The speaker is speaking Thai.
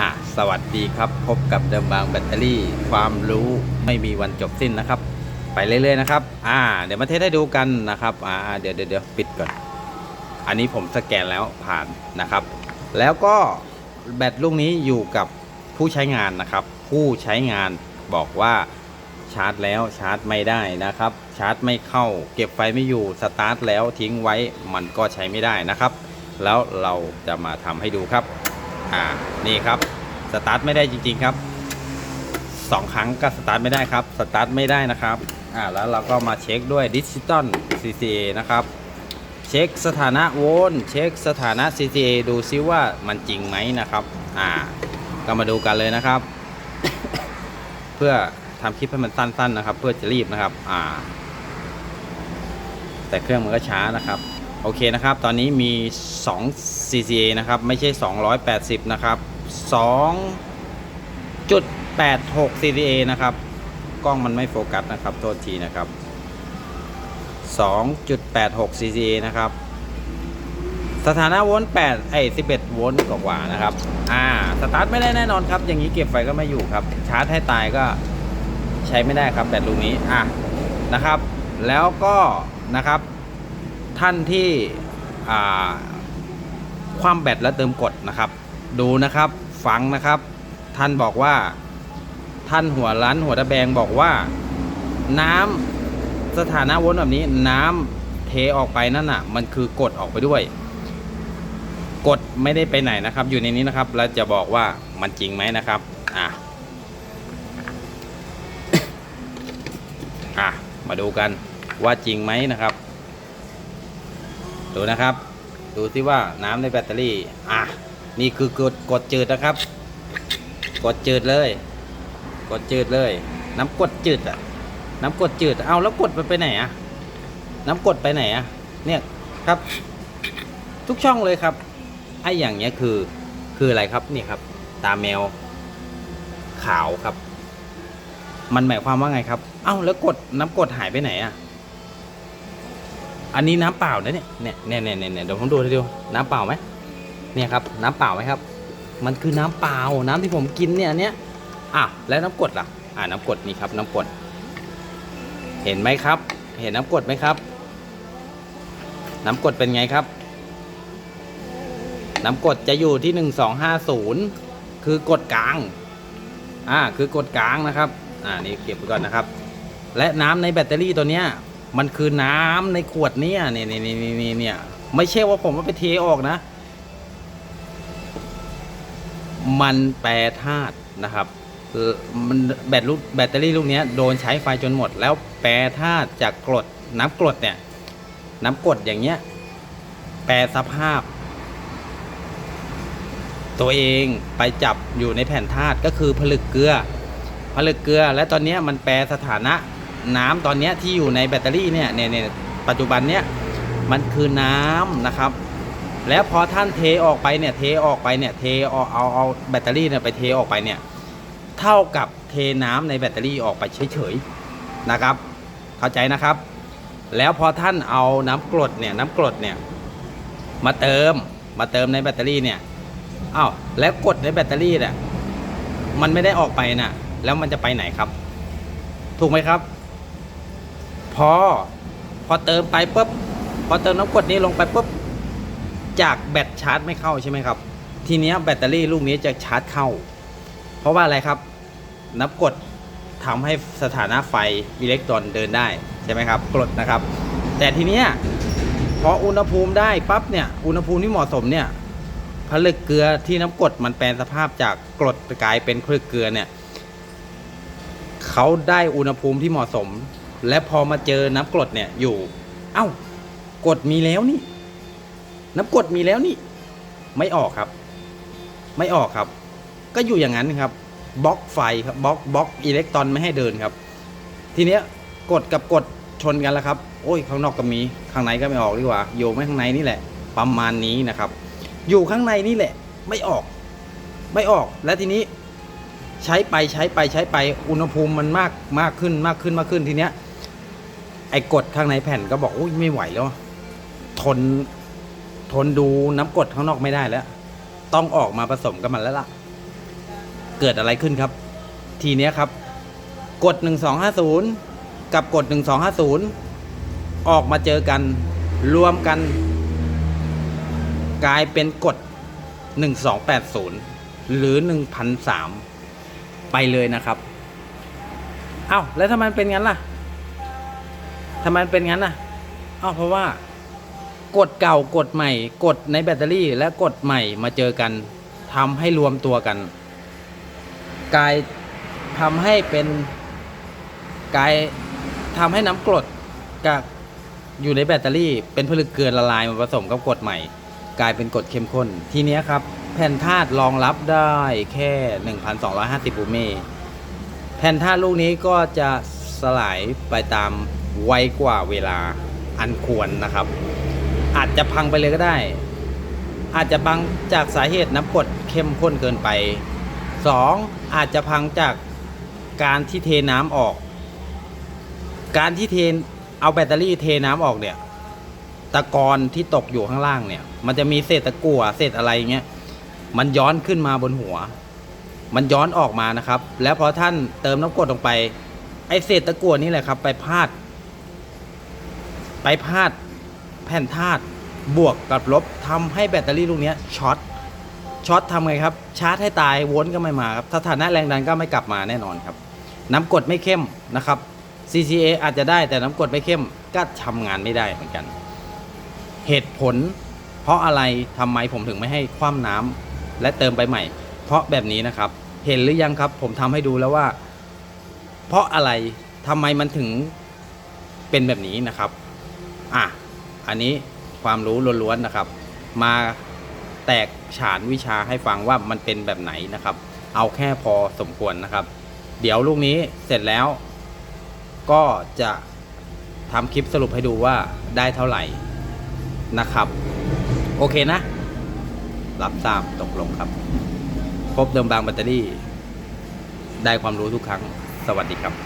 อะสวัสดีครับพบกับเดิมบางแบตเตอรี่ ความรู้ไม่มีวันจบสิ้นนะครับ ไปเรื่อยๆนะครับอ่าเดี๋ยวมาเทสให้ดูกันนะครับอ่าเดี๋ยวเดี๋ยวเดี๋ยวปิดก่อน อันนี้ผมสแกนแล้วผ่านนะครับ แล้วก็แบตลูกนี้อยู่กับผู้ใช้งานนะครับ ผู้ใช้งานบอกว่าชาร์จแล้วชาร์จไม่ได้นะครับ ชาร์จไม่เข้า เก็บไฟไม่อยู่สตาร์ทแล้วทิ้งไว้มันก็ใช้ไม่ได้นะครับ แล้วเราจะมาทำให้ดูครับ อ่านี่ครับสตาร์ทไม่ได้จริง ๆครับสองครั้งก็สตาร์ทไม่ได้ครับสตาร์ทไม่ได้นะครับอ่าแล้วเราก็มาเช็คด้วยดิจิตอล CCA นะครับเช็คสถานะโวลต์เช็คสถานะ CCA ดูซิว่ามันจริงไหมนะครับอ่าก็มาดูกันเลยนะครับ เพื่อทำคลิปให้มันสั้น ๆ นะครับ เพื่อจะรีบนะครับอ่าแต่เครื่องมันก็ช้านะครับ โอเคนะครับ ตอนนี้มี 2 CCA นะครับ ไม่ใช่ 280 นะครับ 2.86 CCA นะครับ กล้องมันไม่โฟกัสนะครับ โทษทีนะครับ 2.86 CCA นะครับ สถานะโวลต์8ไอ้11 โวลต์กว่านะครับ อ่า สตาร์ทไม่ได้แน่นอนครับ อย่างนี้เก็บไฟก็ไม่อยู่ครับ ชาร์จให้ตายก็ใช้ไม่ได้ครับแบตลูกนี้ อะ นะครับ แล้วก็นะครับ ท่านที่อ่า ความแบตและเติมกดนะครับ ดูนะครับฟังนะครับ ท่านบอกว่า ท่านหัวร้านหัวตะแบงบอกว่า น้ำสถานะวนแบบนี้น้ำเทออกไปนั่นน่ะ มันคือกดออกไปด้วย กดไม่ได้ไปไหนนะครับ อยู่ในนี้นะครับ แล้วจะบอกว่ามันจริงไหมนะครับอะอะมาดูกันว่าจริงไหมนะครับ ดูนะครับ ดูที่ว่าน้ำในแบตเตอรี่ อะ นี่คือกดกดจืดนะครับ กดจืดเลย กดจืดเลย น้ำกดจืดอะน้ำกดจืด เอาแล้วกดไปไปไหนอะน้ำกดไปไหนอะเนี่ยครับ ทุกช่องเลยครับ ไอ้อย่างเงี้ยคือ คืออะไรครับ นี่ครับ ตาแมว ขาวครับ มันหมายความว่าไงครับ เอ้าแล้วกดน้ำกดหายไปไหนอะ อันนี้น้ำเปล่านะเนี่ยเนี่ยเนี่ยเนี่ยเนี่ยเดี๋ยวผมดูให้ดูน้ำเปล่าไหมเนี่ยครับน้ำเปล่าไหมครับ มันคือน้ำเปล่าน้ำที่ผมกินเนี่ยอันเนี้ยอะแล้วน้ำกรดล่ะอ่าน้ำกรดนี่ครับน้ำกรดเห็นไหมครับ เห็นน้ำกรดไหมครับ น้ำกรดเป็นไงครับ น้ำกรดจะอยู่ที่หนึ่งสองห้าศูนย์คือกดกลางอ่าคือกดกลางนะครับอ่านี่เก็บไว้ก่อนนะครับ และน้ำในแบตเตอรี่ตัวเนี้ย มันคือน้ำในขวดเนี้ยเนี่ยเนี่ยเนี่ยเนี่ยเนี่ยไม่ใช่ว่าผมว่าไปเทออกนะ มันแปรธาตุนะครับมันแบตลูกแบตเตอรี่ลูกเนี้ยโดนใช้ไฟจนหมด แล้วแปรธาตุจากกรดน้ำกรดเนี่ย น้ำกรดอย่างเงี้ย แปรสภาพ ตัวเองไปจับอยู่ในแผ่นธาตุก็คือผลึกเกลือ ผลึกเกลือ และตอนนี้มันแปรสถานะ น้ำตอนนี้ที่อยู่ในแบตเตอรี่เนี่ยเนี่ยเนี่ยปัจจุบันเนี้ยมันคือน้ำนะครับ แล้วพอท่านเทออกไปเนี่ยเทออกไปเนี่ยเทเอาเอาเอาแบตเตอรี่เนี่ยไปเทออกไปเนี่ยเท่ากับเทน้ำในแบตเตอรี่ออกไปเฉยๆนะครับ เข้าใจนะครับ แล้วพอท่านเอาน้ำกรดเนี่ยน้ำกรดเนี่ยมาเติมมาเติมในแบตเตอรี่เนี่ยอ้าวแล้วกรดในแบตเตอรี่เนี่ยมันไม่ได้ออกไปนะแล้วมันจะไปไหนครับ ถูกไหมครับ พอ พอเติมไปปุ๊บพอเติมน้ำกรดนี้ลงไปปุ๊บจากแบตชาร์จไม่เข้าใช่ไหมครับ ทีเนี้ยแบตเตอรี่ลูกนี้จะชาร์จเข้า เพราะว่าอะไรครับ น้ำกรดทำให้สถานะไฟอิเล็กตรอนเดินได้ใช่ไหมครับกรดนะครับ แต่ทีเนี้ยพออุณหภูมิได้ปั๊บเนี่ยอุณหภูมิที่เหมาะสมเนี่ยผลึกเกลือที่น้ำกรดมันแปลสภาพจากกรดกลายเป็นผลึกเกลือเนี่ยเขาได้อุณหภูมิที่เหมาะสม และพอมาเจอน้ำกรดเนี่ยอยู่ เอ้ากรดมีแล้วนี่ น้ำกรดมีแล้วนี่ ไม่ออกครับ ไม่ออกครับ ก็อยู่อย่างนั้นครับบล็อกไฟครับบล็อกบล็อกอิเล็กตรอนไม่ให้เดินครับ ทีเนี้ยกดกับกดชนกันแล้วครับ โอ้ยข้างนอกก็มีข้างในก็ไม่ออกดีกว่าอยู่ไม่ข้างในนี่แหละ ประมาณนี้นะครับ อยู่ข้างในนี่แหละ ไม่ออก ไม่ออกและทีนี้ใช้ไปใช้ไปใช้ไปอุณหภูมิมันมากมากขึ้นมากขึ้นมากขึ้นทีเนี้ย ไอ้กดข้างในแผ่นก็บอกอุ้ยไม่ไหวแล้ว ทนทนดูน้ำกดข้างนอกไม่ได้แล้ว ต้องออกมาผสมกับมันแล้วล่ะ เกิดอะไรขึ้นครับ ทีเนี้ยครับ กด 1250 กับกด 1250 ออกมาเจอกัน รวมกัน กลายเป็นกด 1280 หรือ 1,003 ไปเลยนะครับ เอ้าแล้วทำไมเป็นงั้นล่ะ ทำไมมันเป็นงั้นล่ะอ้าวเพราะว่ากดเก่ากดใหม่กดในแบตเตอรี่และกดใหม่มาเจอกันทำให้รวมตัวกัน กลายทำให้เป็นกลายทำให้น้ำกรดกับอยู่ในแบตเตอรี่เป็นผลึกเกลือละลายมาผสมกับกรดใหม่ กลายเป็นกรดเข้มข้น ทีนี้ครับ แผ่นธาตุรองรับได้แค่ 1,250บูเมแผ่นธาตุลูกนี้ก็จะสลายไปตาม ไวกว่าเวลาอันควรนะครับ อาจจะพังไปเลยก็ได้ อาจจะพังจากสาเหตุน้ำกรดเข้มข้นเกินไป 2. อาจจะพังจากการที่เทน้ำออก การที่เทเอาแบตเตอรี่เทน้ำออกเนี่ยตะกอนที่ตกอยู่ข้างล่างเนี่ย มันจะมีเศษตะกั่วเศษอะไรเงี้ยมันย้อนขึ้นมาบนหัว มันย้อนออกมานะครับ แล้วพอท่านเติมน้ำกรดลงไปไอเศษตะกั่วนี่แหละครับ ไปพาด ไปพาดแผ่นธาตุบวกกับลบทำให้แบตเตอรี่ลูกนี้ช็อตช็อตทำไงครับ ชาร์จให้ตายวนก็ไม่มาครับสถานะแรงดันก็ไม่กลับมาแน่นอนครับ น้ำกรดไม่เข้มนะครับ CCA อาจจะได้แต่น้ำกรดไม่เข้มก็ทำงานไม่ได้เหมือนกัน เหตุผล เพราะอะไรทำไมผมถึงไม่ให้คว่ำน้ำและเติมไปใหม่ เพราะแบบนี้นะครับ เห็นหรือยังครับ ผมทำให้ดูแล้วว่า เพราะอะไรทำไมมันถึงเป็นแบบนี้นะครับ อะอันนี้ความรู้ล้วนๆนะครับ มาแตกฉานวิชาให้ฟังว่ามันเป็นแบบไหนนะครับ เอาแค่พอสมควรนะครับ เดี๋ยวลูกนี้เสร็จแล้ว ก็จะทำคลิปสรุปให้ดูว่าได้เท่าไหร่นะครับ โอเคนะ รับทราบตกลงครับ พบเดิมบางแบตเตอรี่ ได้ความรู้ทุกครั้ง สวัสดีครับ